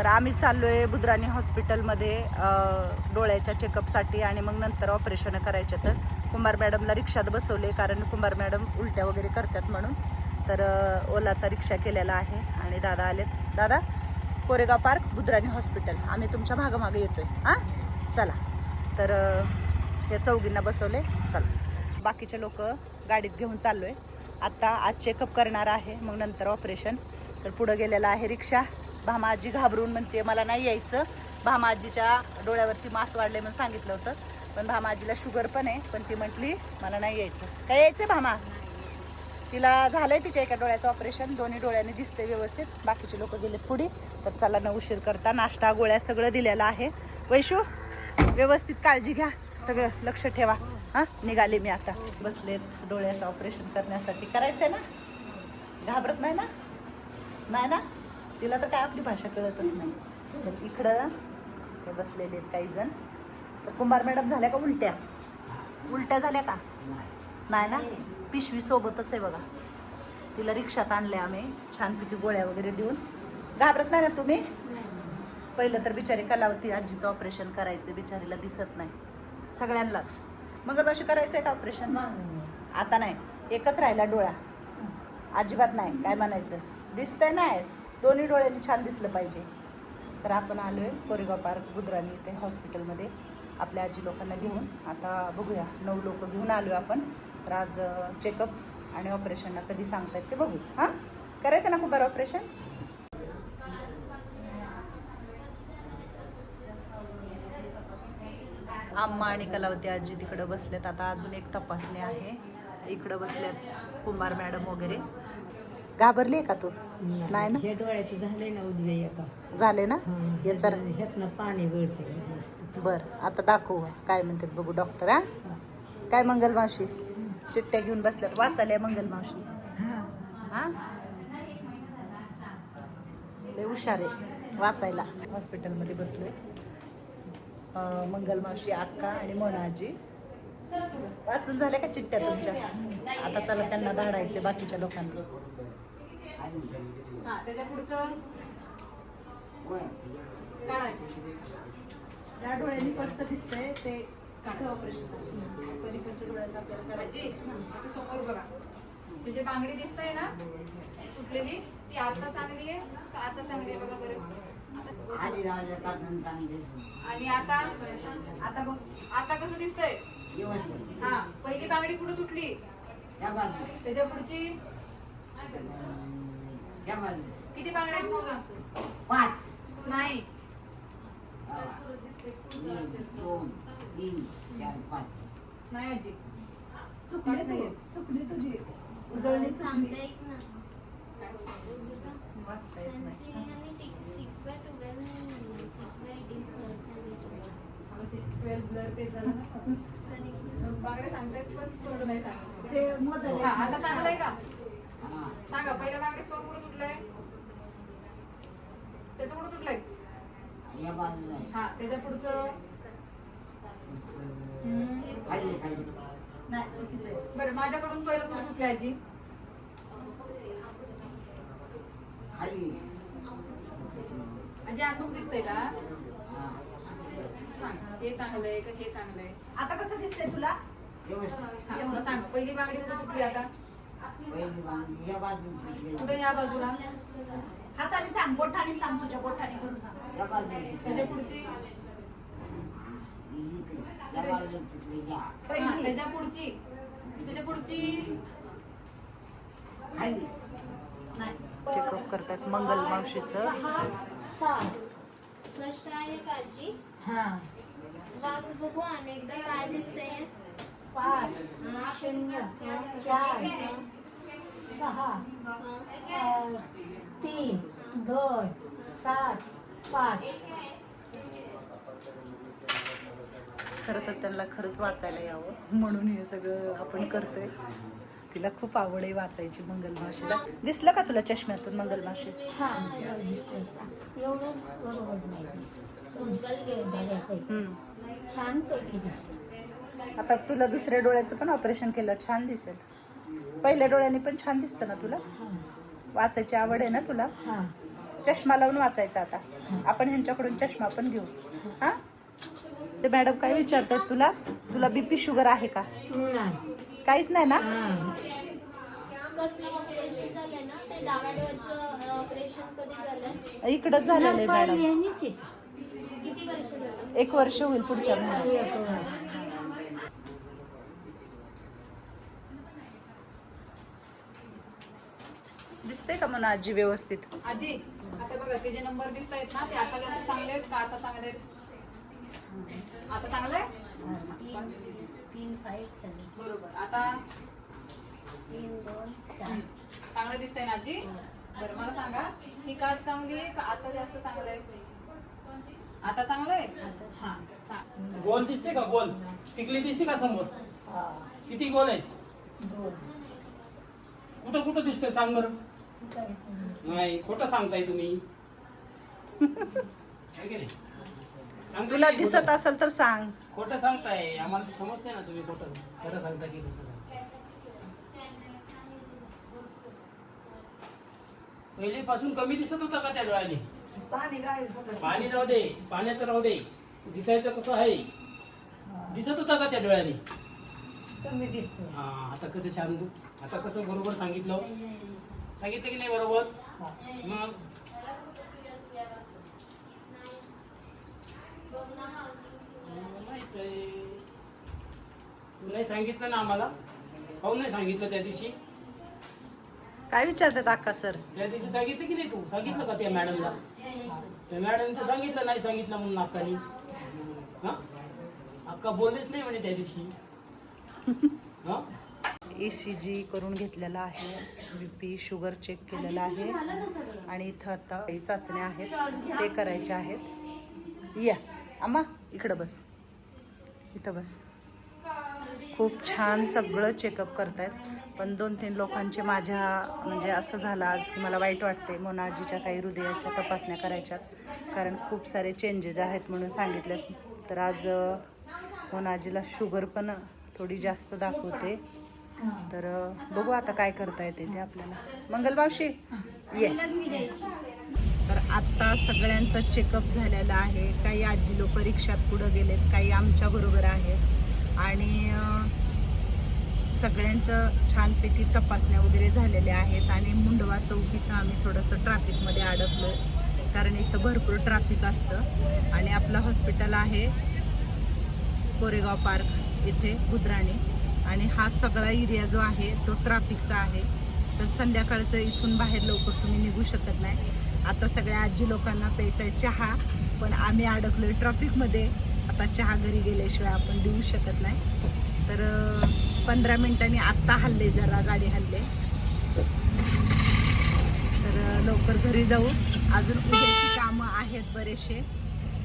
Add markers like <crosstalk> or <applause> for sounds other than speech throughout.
तर आम्ही चाललोय बुद्राणी हॉस्पिटलमध्ये डोळ्याच्या चेकअपसाठी आणि मग नंतर ऑपरेशन करायचे तर कुंभार मॅडमला रिक्षात बसवले कारण कुंभार मॅडम उलट्या वगैरे करतात म्हणून. तर ओलाचा रिक्षा केलेला आहे आणि दादा आलेत. दादा कोरेगाव पार्क बुद्राणी हॉस्पिटल. आम्ही तुमच्या मागं येतोय. हां? चला. तर हे या चौघींना बसवले. चला. बाकीचे लोक गाडीत घेऊन चाललोय. आता आज चेकअप करणार आहे मग नंतर ऑपरेशन. तर पुढं गेलेला आहे रिक्षा. भामाजी घाबरून म्हणते मला नाही यायचं. भामाजीच्या डोळ्यावरती मास वाढले म्हणून सांगितलं होतं. पण भामाजीला शुगर पण आहे. पण ती म्हटली मला नाही यायचं. काय यायचं भामा? तिला झालंय तिच्या एका डोळ्याचं ऑपरेशन. दोन्ही डोळ्याने दिसते व्यवस्थित. बाकीचे लोक गेलेत पुढे. तर चला न उशीर करता नाश्ता गोळ्या सगळं दिलेलं आहे. वैशू व्यवस्थित काळजी घ्या. सगळं लक्ष ठेवा. हां निघाले मी आता. बसलेत डोळ्याचं ऑपरेशन करण्यासाठी. करायचंय ना? घाबरत नाही ना? नाही ना? तिला तर काय आपली भाषा कळतच नाही. तर इकडं हे बसलेले आहेत काही जण. तर कुंभार मॅडम झाल्या का उलट्या? उलट्या झाल्या का? नाही ना? पिशवी सोबतच आहे बघा. तिला रिक्षात आणले आम्ही. छानपैकी गोळ्या वगैरे देऊन. घाबरत नाही ना तुम्ही? पहिलं तर बिचारी कलावती आजीचं ऑपरेशन करायचं बिचारीला दिसत नाही. सगळ्यांनाच. मंगळवारशी करायचं आहे का ऑपरेशन आता नाही. एकच राहिला डोळा. अजिबात नाही. काय म्हणायचं? दिसतंय नाही दोन्ही डोळ्यांनी छान दिसलं पाहिजे. तर आपण आलो आहे कोरेगाव पार्क बुद्राणी इथे हॉस्पिटलमध्ये. आपल्या आजी लोकांना घेऊन आता बघूया. नऊ लोक घेऊन आलो आपण. तर आज चेकअप आणि ऑपरेशनला कधी सांगतायत ते बघू. हां? करायचं ना कुंभार ऑपरेशन आम्मा आणि कलावती आजी तिकडं बसल्यात आता अजून एक तपासणी आहे. इकडं बसल्यात कुंभार मॅडम वगैरे. घाबरली आहे का तू? नाही ना? हे डोळ्याचं झालंय ना उद्या एका. झाले ना? याचा ह्यातनं पाणी गळते बर आता दाखवू काय म्हणतात बघू डॉक्टर हा? काय मंगल मावशी? चिठ्ठ्या घेऊन बसल्यात. वाचाल्या मंगल मावशी. हा. लय हुशार आहे. वाचायला. हॉस्पिटलमध्ये बसलोय. अं, मंगल मावशी अक्का आणि मोनाजी. वाचून झाल्या का चिठ्ठ्या तुमच्या? आता चला त्यांना धाडायचे बाकीच्या लोकांना. हा त्याच्या पुढचं? काढायचं. ज्या डोळ्यांनी स्पष्ट दिसतंय ते काढ ऑपरेशन पलीकडच्या डोळ्याचं आपल्याला आता समोर बघा. त्याची बांगडी दिसतंय ना तुटलेली ती आता चांगली आहे? का आता चांगली आहे? बघा बरं. आता- आणि आता? आता बघ. आता कसं दिसतंय? हा पहिली बांगडी कुठं तुटली? त्याच्या पुढची? किती बांगड्या आहेत मग? नाही. नाही आजी. चुकली तू चुकली तुझी. उजळली चुकली. वाचता येत नाही ट्वेल्थ ब्लर <laughs> ते झालं ना मग बांगड्या सांगतायत पण तोंड नाही सांगत ते मोजले हा आता चांगलं आहे का? सांगा पहिल्या बांगडीत तोंड हा त्याच्या पुढचं? हम्म. नाही चुकीचं आहे. बरं माझ्याकडून पहिलं कुठं तुटलं आजी? आजी अंगून दिसतंय का? सांग हे चांगलं आहे का हे चांगलं आहे आता कसं दिसतंय तुला? हा मग सांग पहिली बांगडी कुठं तुटली आता? कुठं या बाजूला? हाताने सांग बोटाने सांग तुझ्या करून सांग. त्याच्या पुढची? हा, पहिली. त्याच्या पुढची. त्याच्या पुढची. चेकअप करतात मंगल मावशीचं. स्पष्ट आहे काळजी. हा. वाच बघू अनेकदा काय दिसतंय. पाच. शून्य. चार. सहा. अं, तीन दोन सात पाच. खरं तर त्यांना खरंच वाचायला यावं. म्हणून हे सगळं आपण करतोय. तिला खूप आवड आहे वाचायची मंगल मावशीला दिसलं का तुला चष्म्यातून मंगल मावशी हा आता तुला दुसऱ्या डोळ्याचं पण ऑपरेशन केलं छान दिसेल. पहिल्या डोळ्याने पण छान दिसतं ना तुला? हा. वाचायची आवड आहे ना तुला? चष्मा लावून वाचायचा आता. आपण ह्यांच्याकडून चष्मा पण घेऊ. हा? ते मॅडम काय विचारतात तुला? तुला बीपी शुगर आहे का? काहीच नाही ना? इकडंच झालेलं आहे मॅडम. एक वर्ष होईल पुढच्या महिन्यात एक वर्ष. दिसते का म्हणून आजी व्यवस्थित? आजी आता बघा ते जे नंबर दिसत आहेत ना ते आता जास्त चांगले आहेत का आता चांगले आहेत? आता चांगलं आहे तीन फाईव्ह बरोबर. आता? तीन दोन चार. चांगलं दिसतंय ना आजी? बरं मला सांगा ही का चांगली आहे का आता जास्त चांगलं आहे आता चांगलं आहे हा चा- गोल दिसते का गोल? टिकली दिसते का समोर? हा. किती गोल आहेत? दोन. कुठं कुठं दिसतंय सांग बरं. नाही खोटं सांगताय तुम्ही. है की नाही? सांगताय तुला की दिसत खोटं? असेल तर सांग. खोटं सांगताय. आम्हाला समजते ना तुम्ही खोटं. खरं सांगता की खोटं सांगताय? पहिलीपासून कमी दिसत होता का त्या डोळ्याने? पाणी राहू दे. पाण्याचं राहू दे. दिसायचं कसं आहे? दिसत होता का त्या डोळ्याने? कमी दिसतो हा आता कधी सांगू आता कसं बरोबर सांगितलं? सांगितलं की नाही बरोबर? मग? नाही सांगितलं ना आम्हाला? काहून नाही सांगितलं त्या दिवशी? काय विचारतात अक्का सर? त्या दिवशी सांगितलं की नाही तू? सांगितलं का त्या मॅडमला त्या मॅडम तर सांगितलं नाही सांगितलं म्हणून अक्कानी. हा? अक्का बोललेच नाही म्हणे त्या दिवशी. हा? ई सी जी करून घेतलेला आहे. बी पी शुगर चेक केलेला आहे. आणि इथं आता काही चाचण्या आहेत. ते करायच्या आहेत. या. आम्हा इकडं बस. इथं बस. खूप छान सगळं चेकअप करतायत. पण दोन तीन लोकांचे माझ्या म्हणजे असं झालं आज की मला वाईट वाटते मोनाजीच्या काही हृदयाच्या तपासण्या करायच्यात. कारण खूप सारे चेंजेस आहेत म्हणून सांगितले तर आज मोनाजीला शुगर पण थोडी जास्त दाखवते. तर बघू आता काय करता येते ते आपल्याला. मंगलबावशी ये. तर आता सगळ्यांचं चेकअप झालेलं आहे. काही आजी लोक रिक्षात पुढं गेलेत काही आमच्या बरोबर आहेत. आणि सगळ्यांचं छानपैकी तपासण्या वगैरे झालेल्या आहेत आणि मुंडवा चौक इथं आम्ही थोडंसं ट्रॅफिकमध्ये अडकलो. कारण इथं भरपूर ट्रॅफिक असतं. आणि आपलं हॉस्पिटल आहे कोरेगाव पार्क इथे बुद्राणी आणि हा सगळा एरिया जो आहे तो ट्रॅफिकचा आहे. तर संध्याकाळचं इथून बाहेर लवकर तुम्ही निघू शकत नाही. आता सगळ्या आजी लोकांना प्यायचा आहे चहा पण आम्ही अडकलो आहे ट्रॅफिकमध्ये आता चहा घरी गेल्याशिवाय आपण देऊ शकत नाही. तर पंधरा मिनिटांनी आत्ता हल्ले जरा गाडी हल्ले. तर लवकर घरी जाऊ. अजून उद्याची कामं आहेत बरेचसे.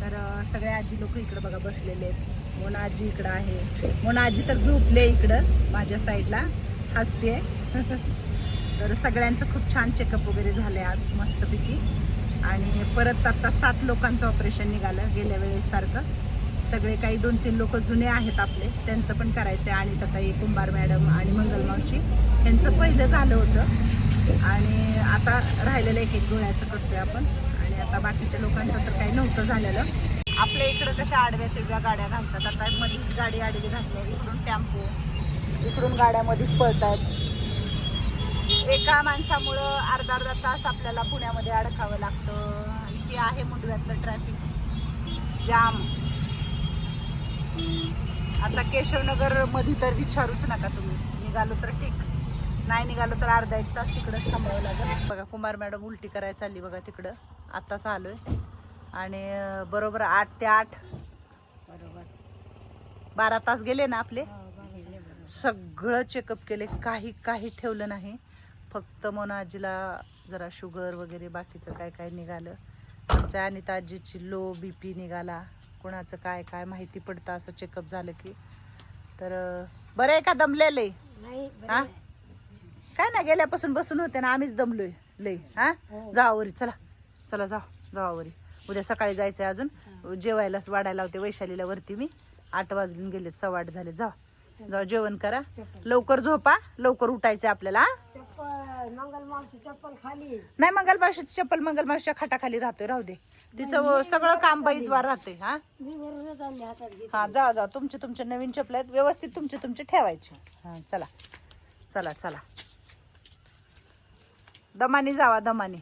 तर सगळे आजी लोक इकडं बघा बसलेले आहेत. मोना आजी इकडं आहे. मोना आजी तर झोपले इकडं. माझ्या साईडला हसते. <laughs> तर सगळ्यांचं खूप छान चेकअप वगैरे झाले आज मस्तपैकी. आणि परत आता सात लोकांचं ऑपरेशन निघालं गेल्या वेळेसारखं सगळे काही दोन तीन लोक जुने आहेत आपले त्यांचं पण करायचं आहे आणि ताई कुंभार मॅडम आणि मंगलमावशी यांचं पहिलं झालं होतं. आणि आता राहिलेलं एक एक डोळ्याचं करतोय आपण. आणि आता बाकीच्या लोकांचं तर काही नव्हतं झालेलं. आपल्या इकडं कशा आडव्या तिडव्या गाड्या घालतात? आता मध्येच गाडी आडवी घातली इकडून टेम्पो. इकडून गाड्या पळतात एका माणसामुळं अर्धा अर्धा तास आपल्याला पुण्यामध्ये अडकावं लागतं. आणि ते आहे मुंडव्यातलं ट्रॅफिक जाम आता केशवनगरमध्ये तर विचारूच नका तुम्ही. निघालो तर ठीक. नाही निघालो तर अर्धा एक तास तिकडंच थांबावं लागेल. बघा कुमार मॅडम उलटी करायला चालली बघा तिकडं. आत्ताच आलोय. आणि बरोबर आठ ते आठ. बरोबर. बारा तास गेले ना आपले? हो. सगळं चेकअप केले काही काही ठेवलं नाही. फक्त मोना आजीला जरा शुगर वगैरे बाकीचं काय काय निघालं. आमच्या अनिता आजीची लो बी पी निघाला. कोणाचं काय काय माहिती पडतं असं चेकअप झालं की. तर बरं आहे का दमलेले? हा? काय ना गेल्यापासून बसून होते ना आम्हीच दमलोय लय. हा? हो. जावावरी चला. चला जा जावावरी उद्या सकाळी जायचं आहे अजून जेवायलाच वाढायला होते वैशालीला वरती मी. आठ वाजून गेलेत सव्वा आठ झाले जा जा जेवण करा. लवकर झोपा. लवकर उठायचं आपल्याला हा? चप्पल मंगल मावशी चप्पल नाही चप्पल मंगलमावशीच्या खाटाखाली राहतोय राहू दे. तिचं सगळं काम बैजवार राहते हा. हा जा जा तुमचे तुमचे नवीन चपल आहेत. व्यवस्थित तुमचे तुमचे ठेवायचे. हा चला. चला चला. दमानी जावा दमानी.